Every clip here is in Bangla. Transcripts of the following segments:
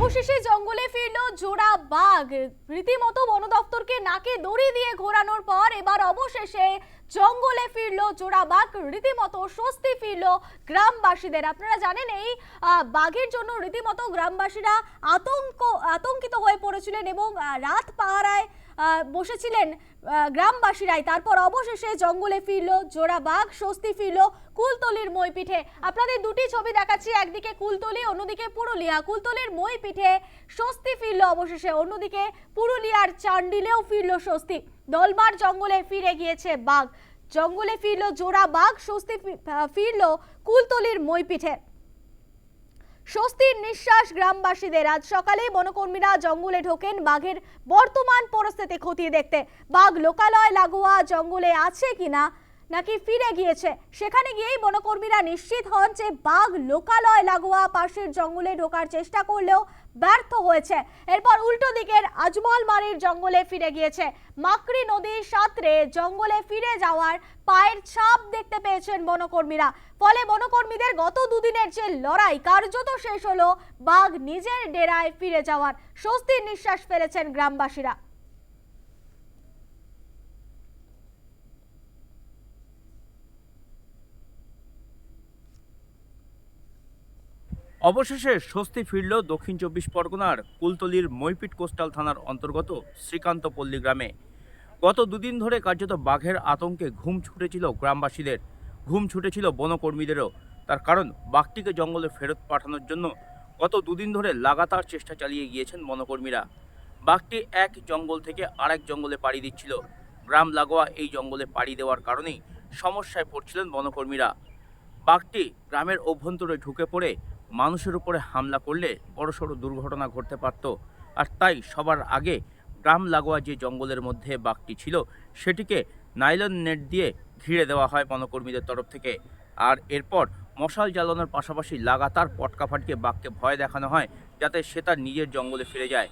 অবশেষে জঙ্গলে ফিরল জোড়া বাঘ। রীতিমতো বন দপ্তরকে নাকে দড়ি দিয়ে ঘোরানোর পর এবার অবশেষে জঙ্গলে ফিরল জোড়া বাঘ। রীতিমতো স্বস্তি ফিরল গ্রামবাসীদের। আপনারা জানেন এই বাঘের জন্য রীতিমতো গ্রামবাসীরা আতঙ্ক, আতঙ্কিত হয়ে পড়েছিলেন এবং রাত পাহারায় বসেছিলেন গ্রামবাসীরাই। তারপর অবশেষে জঙ্গলে ফিরল, জোড়া বাঘ, স্বস্তি ফিরল কুলতলির মইপিঠে। আপনাদের দুটি ছবি দেখাচ্ছি, একদিকে কুলতলি, অন্যদিকে পুরুলিয়া। কুলতলির মইপিঠে স্বস্তি ফিরল অবশেষে, অন্যদিকে পুরুলিয়ার চান্ডিলেও ফিরল স্বস্তি। দলবার জঙ্গলে ফিরে গিয়েছে বাঘ। জঙ্গলে ফিরল জোড়া বাঘ, স্বস্তি ফিরল কুলতলির মইপিঠে। স্বস্তির নিঃশ্বাস গ্রামবাসীদের। আজ সকালে বনকর্মীরা জঙ্গলে ঢোকেন বাঘের বর্তমান পরিস্থিতি খতিয়ে দেখতে। বাঘ লোকালয়, লাগোয়া জঙ্গলে আছে কিনা নাকি ফিরে গিয়েছে? সেখানে গিয়েই বনকর্মীরা নিশ্চিত হন যে বাঘ লোকালয় লাগোয়া পাশের জঙ্গলে ঢোকার চেষ্টা করলেও ব্যর্থ হয়েছে। এরপর উল্টো দিকের আজমলমারির জঙ্গলে ফিরে গিয়েছে। মাকড়ি নদীর সাঁতরে জঙ্গলে ফিরে যাওয়ার পায়ের ছাপ দেখতে পেয়েছেন বনকর্মীরা। ফলে বনকর্মীদের গত দুদিনের যে লড়াই, কার্যত শেষ হলো বাঘ নিজের ডেরায় ফিরে যাওয়ার স্বস্তির নিঃশ্বাস ফেলেছেন গ্রামবাসীরা। অবশেষে স্বস্তি ফিরল দক্ষিণ চব্বিশ পরগনার কুলতলির মৈপিট কোস্টাল থানার অন্তর্গত শ্রীকান্তপল্লী গ্রামে। গত দুদিন ধরে কার্যত বাঘের আতঙ্কে ঘুম ছুটেছিল গ্রামবাসীদের। ঘুম ছুটেছিল বনকর্মীদেরও। তার কারণ, বাঘটিকে জঙ্গলে ফেরত পাঠানোর জন্য গত দুদিন ধরে লাগাতার চেষ্টা চালিয়ে গিয়েছেন বনকর্মীরা। বাঘটি এক জঙ্গল থেকে আরেক জঙ্গলে পাড়ি দিচ্ছিল। গ্রাম লাগোয়া এই জঙ্গলে পাড়ি দেওয়ার কারণেই সমস্যায় পড়ছিলেন বনকর্মীরা। বাঘটি গ্রামের অভ্যন্তরে ঢুকে পড়ে মানুষের উপরে হামলা করলে বড়সড় দুর্ঘটনা ঘটতে পারত। আর তাই সবার আগে গ্রাম লাগোয়া যে জঙ্গলের মধ্যে বাঘটি ছিল, সেটিকে নাইলন নেট দিয়ে ঘিরে দেওয়া হয় বনকর্মীদের তরফ থেকে। আর এরপর মশাল জ্বালানোর পাশাপাশি লাগাতার পটকা ফাটকে বাঘকে ভয় দেখানো হয়, যাতে সে তার নিজের জঙ্গলে ফিরে যায়।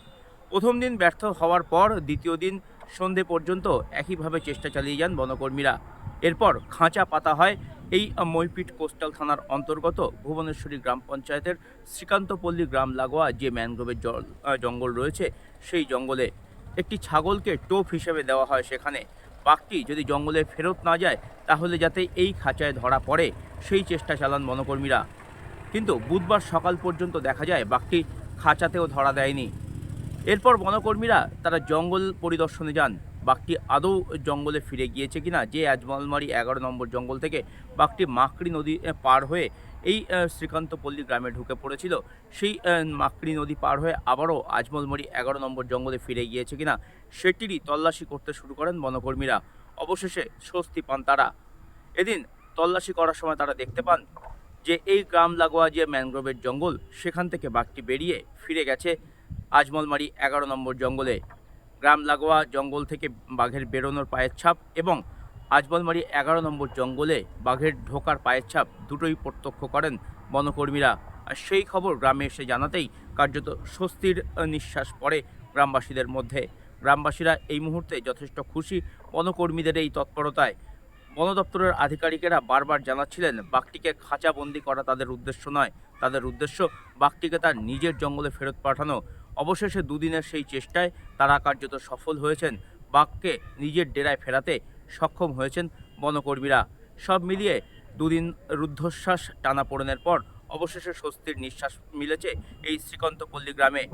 প্রথম দিন ব্যর্থ হওয়ার পর দ্বিতীয় দিন সন্ধে পর্যন্ত একইভাবে চেষ্টা চালিয়ে যান বনকর্মীরা। এরপর খাঁচা পাতা হয় এই মইপিট কোস্টাল থানার অন্তর্গত ভুবনেশ্বরী গ্রাম পঞ্চায়েতের শ্রীকান্তপল্লী গ্রাম লাগোয়া যে ম্যানগ্রোভের জঙ্গল রয়েছে, সেই জঙ্গলে একটি ছাগলকে টোপ হিসেবে দেওয়া হয় সেখানে। বাঘটি যদি জঙ্গলে ফেরত না যায়, তাহলে যাতে এই খাঁচায় ধরা পড়ে, সেই চেষ্টা চালান বনকর্মীরা। কিন্তু বুধবার সকাল পর্যন্ত দেখা যায়, বাঘটি খাঁচাতেও ধরা দেয়নি। এরপর বনকর্মীরা তারা জঙ্গল পরিদর্শনে যান। বাঘটি আদৌ জঙ্গলে ফিরে গিয়েছে কিনা? যে আজমলমারি এগারো নম্বর জঙ্গল থেকে বাঘটি মাকড়ি নদী পার হয়ে এই শ্রীকান্তপল্লী গ্রামে ঢুকে পড়েছিল, সেই মাকড়ি নদী পার হয়ে আবারও আজমলমারি এগারো নম্বর জঙ্গলে ফিরে গিয়েছে কিনা, সেটিরই তল্লাশি করতে শুরু করেন বনকর্মীরা। অবশেষে স্বস্তি পান তারা। এদিন তল্লাশি করার সময় তারা দেখতে পান যে এই গ্রাম লাগোয়া যে ম্যানগ্রোভের জঙ্গল, সেখান থেকে বাঘটি বেরিয়ে ফিরে গেছে আজমলমারি এগারো নম্বর জঙ্গলে। গ্রাম লাগোয়া জঙ্গল থেকে বাঘের বেরোনোর পায়ের ছাপ এবং আজমলমারি এগারো নম্বর জঙ্গলে বাঘের ঢোকার পায়ের ছাপ দুটোই প্রত্যক্ষ করেন বনকর্মীরা। আর সেই খবর গ্রামে এসে জানাতেই কার্যত স্বস্তির নিঃশ্বাস পড়ে গ্রামবাসীদের মধ্যে। গ্রামবাসীরা এই মুহূর্তে যথেষ্ট খুশি বনকর্মীদের এই তৎপরতায়। বন দপ্তরের আধিকারিকেরা বারবার জানাচ্ছিলেন, বাঘটিকে খাঁচাবন্দি করা তাদের উদ্দেশ্য নয়। তাদের উদ্দেশ্য বাঘটিকে তার নিজের জঙ্গলে ফেরত পাঠানো। অবশেষে দুদিনের সেই চেষ্টায় তারা কার্যত সফল হয়েছেন। বাঘকে নিজের ডেরায় ফেরাতে সক্ষম হয়েছেন বনকর্মীরা। সব মিলিয়ে দুদিন রুদ্ধশ্বাস টানাপোড়েনের পর অবশেষে স্বস্তির নিঃশ্বাস মিলেছে এই শ্রীকান্তপল্লী গ্রামে।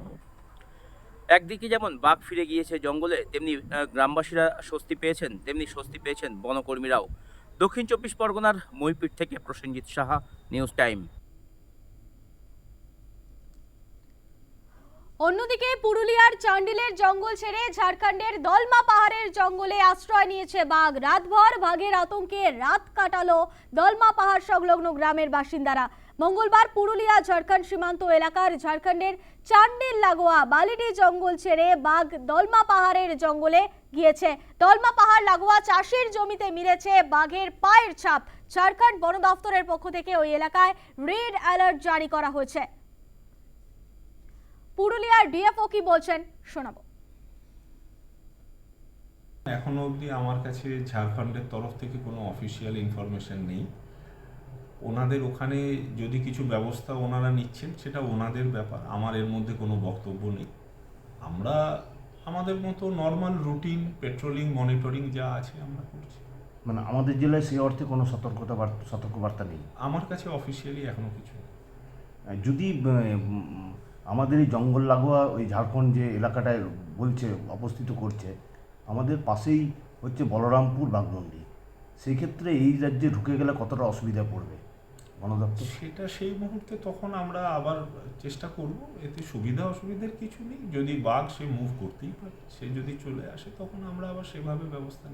একদিকে যেমন বাঘ ফিরে গিয়েছে জঙ্গলে, তেমনি গ্রামবাসীরা স্বস্তি পেয়েছেন, তেমনি স্বস্তি পেয়েছেন বনকর্মীরাও। দক্ষিণ চব্বিশ পরগনার মইপিট থেকে প্রসেনজিৎ সাহা, নিউজ টাইম। অন্যদিকে পুরুলিয়ার চান্ডিলের জঙ্গল ছেড়ে ঝাড়খণ্ডের দলমা পাহাড়ের জঙ্গলে আশ্রয় নিয়েছে বাঘ। রাতভর বাঘের আতঙ্কে রাত কাটালো দলমা পাহাড় সংলগ্ন গ্রামের বাসিন্দারা। মঙ্গলবার পুরুলিয়া, ঝাড়খণ্ড সীমান্ত এলাকার ঝাড়খণ্ডের চান্ডিল লাগোয়া বালিডি জঙ্গল ছেড়ে বাঘ দলমা পাহাড়ের জঙ্গলে গিয়েছে। দলমা পাহাড় লাগোয়া চাষের জমিতে মিলেছে বাঘের পায়ের ছাপ। ঝাড়খণ্ড বন দফতরের পক্ষ থেকে ওই এলাকায় রেড অ্যালার্ট জারি করা হয়েছে। পুরুলিয়ার ডিএফও কি বলছেন শোনাবো। এখনও অবধি আমার কাছে ঝাড়খণ্ডের তরফ থেকে কোনো অফিসিয়াল ইনফরমেশন নেই। ওনাদের ওখানে যদি কিছু ব্যবস্থা ওনারা নিচ্ছেন সেটা ওনাদের ব্যাপার। আমার এর মধ্যে কোনো বক্তব্য নেই। আমরা আমাদের মতো নর্মাল রুটিন পেট্রোলিং মনিটরিং যা আছে আমরা করছি। মানে আমাদের জেলায় সেই অর্থে কোনো সতর্কতা সতর্কবার্তা নেই। আমার কাছে অফিসিয়ালি এখনও কিছু নেই। যদি আমাদের এই জঙ্গল লাগোয়া, ওই ঝাড়খণ্ড যে এলাকাটায় বলছে, অবস্থিত করছে, আমাদের পাশেই হচ্ছে বলরামপুর বাগমন্ডি। সেই ক্ষেত্রে এই রাজ্যে ঢুকে গেলে কতটা অসুবিধা পড়বে? সেটা সেই মুহূর্তে তখন আমরা আবার চেষ্টা করব। এতে সুবিধা অসুবিধার কিছু নেই। যদি বাঘ সে মুভ করতেই পারে, সে যদি চলে আসে, তখন আমরা আবার সেভাবে ব্যবস্থা